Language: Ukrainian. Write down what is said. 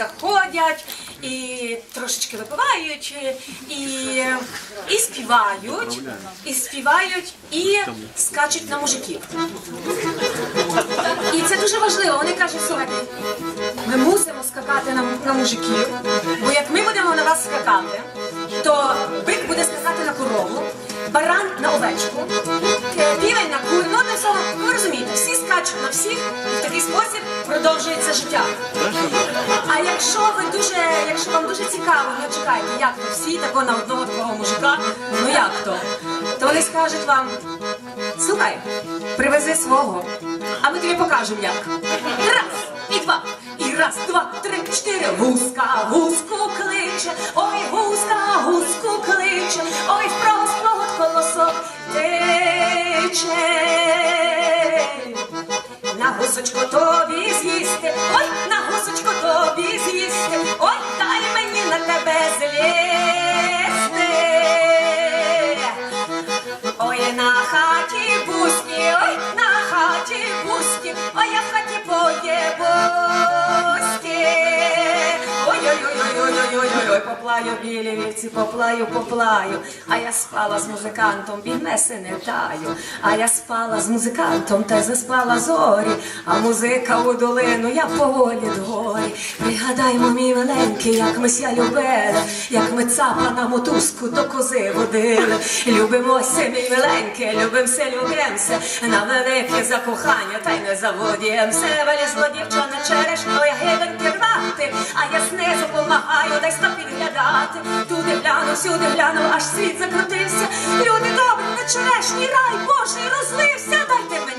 Заходять і трошечки випивають, і, і співають, і співають, і скачуть на мужиків. І це дуже важливо. Вони кажуть, слухайте, ми мусимо скакати на, на мужиків, бо як ми будемо на вас скакати, то бик буде скакати на корову, баран на овечку, півень на кур. Ну, одним словом, ви розумієте, всі скачуть на всіх, і в такий спосіб продовжується життя. А якщо ви дуже, якщо вам дуже цікаво, ну чекайте, як то всі тако на одного такого мужика, ну як то? То вони скажуть вам, слухай, привези свого, а ми тобі покажемо як. Раз, і два, і раз, два, три, чотири. Гуска, гуску кличе, ой, гуска, гуску кличе, ой, в проспогод колосок тече. На гусочку тобі з'їсти, ой, на гусочку тобі з'їсти, Поплаю білі вівці, поплаю, поплаю. А я спала з музикантом, піднеси не таю. А я спала з музикантом, та заспала зорі. А музика у долину, я поволі дгорі. Пригадаймо, мій миленький, як ми ся любили, як ми цапа на мотузку до кози водили. Любимося, мій миленький, любимся, любимся, на велике закохання, та й не заводімся. Вилізло дівчина черешньої гибеньки рвати, а я знизу помагаю, дай та підглядати. Туди гляну, сюди гляну, аж світ закрутився. Люди добрі, на черешній рай Божий розлився. Дайте мені